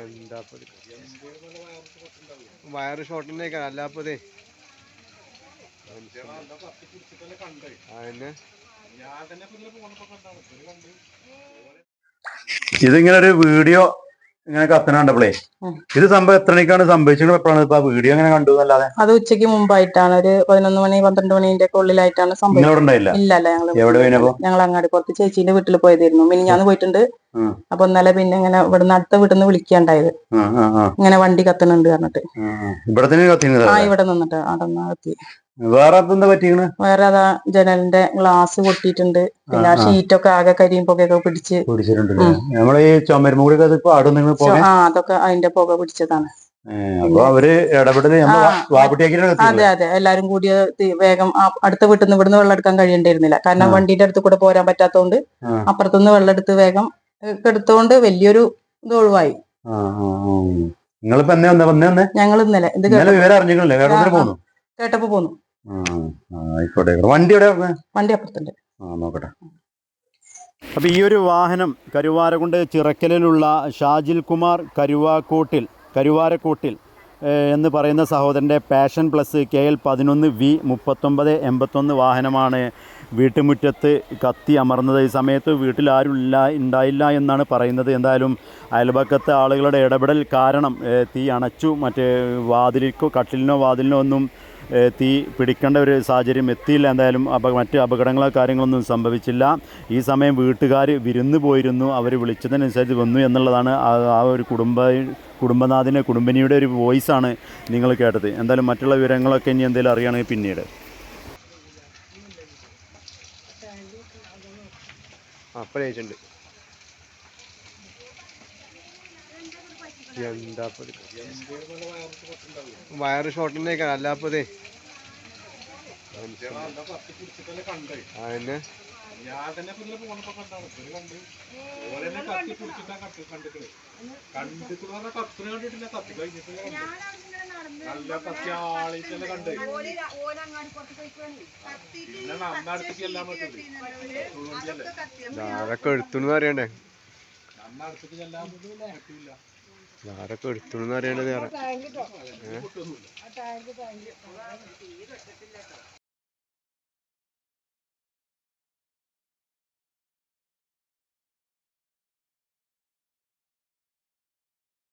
എന്താ ഇപ്പൊ ഇത്? വയറ് ഷോർട്ടനേക്കാണ് അല്ലാപ്പതേ അതന്നെ. ഇതിങ്ങനെ ഒരു വീഡിയോ ഇങ്ങനെ കത്തന പ്ലേ ഇത് സംഭവം എത്ര മണിക്കാണ് സംഭവിച്ചത് എപ്പോഴാണ് ഇപ്പൊ വീഡിയോ അങ്ങനെ കണ്ടു എന്നല്ലാതെ? അത് ഉച്ചയ്ക്ക് മുമ്പായിട്ടാണ്. ഒരു പതിനൊന്ന് മണി പന്ത്രണ്ട് മണിന്റെ ഒക്കെ ഉള്ളിലായിട്ടാണ് സംഭവം. ഇല്ല അല്ല എവിടെ ഞങ്ങൾ അങ്ങാടി പുറത്ത് ചേച്ചീന്റെ വീട്ടിൽ പോയതായിരുന്നു. മിനി ഞാൻ പോയിട്ടുണ്ട്. അപ്പൊ ഇന്നലെ പിന്നെ ഇങ്ങനെ ഇവിടുന്ന് അടുത്ത വീട്ടിൽ നിന്ന് വിളിക്കാണ്ടായത് ഇങ്ങനെ വണ്ടി കത്തണുണ്ട് പറഞ്ഞിട്ട്. ഇവിടെ നിന്നിട്ട് അവിടെ കത്തി. വേറെ എന്താ അതാ ജനലിന്റെ ഗ്ലാസ് പൊട്ടിയിട്ടുണ്ട്. പിന്നെ ആ ഷീറ്റ് ഒക്കെ ഷീറ്റൊക്കെ ആകെ കരിയും പുകയൊക്കെ പിടിച്ച്. പിടിച്ചിട്ടുണ്ട് നമ്മൾ ഈ ചുമരുമ്പ് കൂടി അത് പാടും നിങ്ങൾ ആ അതൊക്കെ അതിന്റെ പുക പിടിച്ചതാണ്. അപ്പൊ അവർ. അതെ അതെ. എല്ലാരും കൂടി വേഗം അടുത്ത വീട്ടിൽ നിന്ന് ഇവിടുന്ന് വെള്ളം എടുക്കാൻ കഴിയണ്ടായിരുന്നില്ല. കാരണം വണ്ടിന്റെ വണ്ടിയുടെ അടുത്ത് കൂടെ പോരാൻ പറ്റാത്തോണ്ട്. അപ്പുറത്തുനിന്ന് വെള്ളം എടുത്ത് വേഗം എടുത്തോണ്ട് വലിയൊരു ഇത് ഒഴിവായി. നിങ്ങളിപ്പോ ഞങ്ങൾ ഇന്നലെ ഇത് കേട്ടപ്പോ. പോന്നു. പോന്നു ആ, ആ, ആയിക്കോട്ടെ. വണ്ടി എവിടെ? വണ്ടി അപ്പുറത്തുണ്ട്. ആ നോക്കട്ടെ. അപ്പോൾ ഈ ഒരു വാഹനം കരുവാരകുണ്ട് ചിറക്കലിലുള്ള ഷാജിൽ കുമാർ കരുവാക്കോട്ടിൽ കരുവാരക്കോട്ടിൽ എന്ന് പറയുന്ന സഹോദരന്റെ പാഷൻ പ്ലസ് കെ എൽ പതിനൊന്ന് വി മുപ്പത്തൊമ്പത് എൺപത്തൊന്ന് വാഹനമാണ് വീട്ടുമുറ്റത്ത് കത്തി അമർന്നത്. ഈ സമയത്ത് വീട്ടിൽ ആരുമില്ല ഇല്ല ഉണ്ടായില്ല എന്നാണ് പറയുന്നത്. എന്തായാലും അയൽപക്കത്തെ ആളുകളുടെ ഇടപെടൽ കാരണം തീ അണച്ചു മറ്റേ വാതിലിക്കോ കട്ടിലിനോ വാതിലിനോ ഒന്നും തീ പിടിക്കേണ്ട ഒരു സാഹചര്യം എത്തിയില്ല. എന്തായാലും അപ മറ്റ് അപകടങ്ങളോ കാര്യങ്ങളൊന്നും സംഭവിച്ചില്ല. ഈ സമയം വീട്ടുകാർ വിരുന്ന് പോയിരുന്നു. അവർ വിളിച്ചതിനനുസരിച്ച് വന്നു എന്നുള്ളതാണ് ആ ഒരു കുടുംബ കുടുംബനാഥിന്റെ കുടുംബിനിയുടെ ഒരു വോയിസാണ് നിങ്ങൾ കേട്ടത്. എന്തായാലും മറ്റുള്ള വിവരങ്ങളൊക്കെ ഇനി എന്തെങ്കിലും അറിയുകയാണെങ്കിൽ പിന്നീട്. അപ്പൊ എന്താ? വയറ് ഷോർട്ടനേക്കാണ് അല്ലാപ്പതേ അതന്നെ എടുത്തു എടുത്തുന്ന് അറിയണ്ടേ ആരൊക്കെ എടുത്തു അറിയണ്ടത്?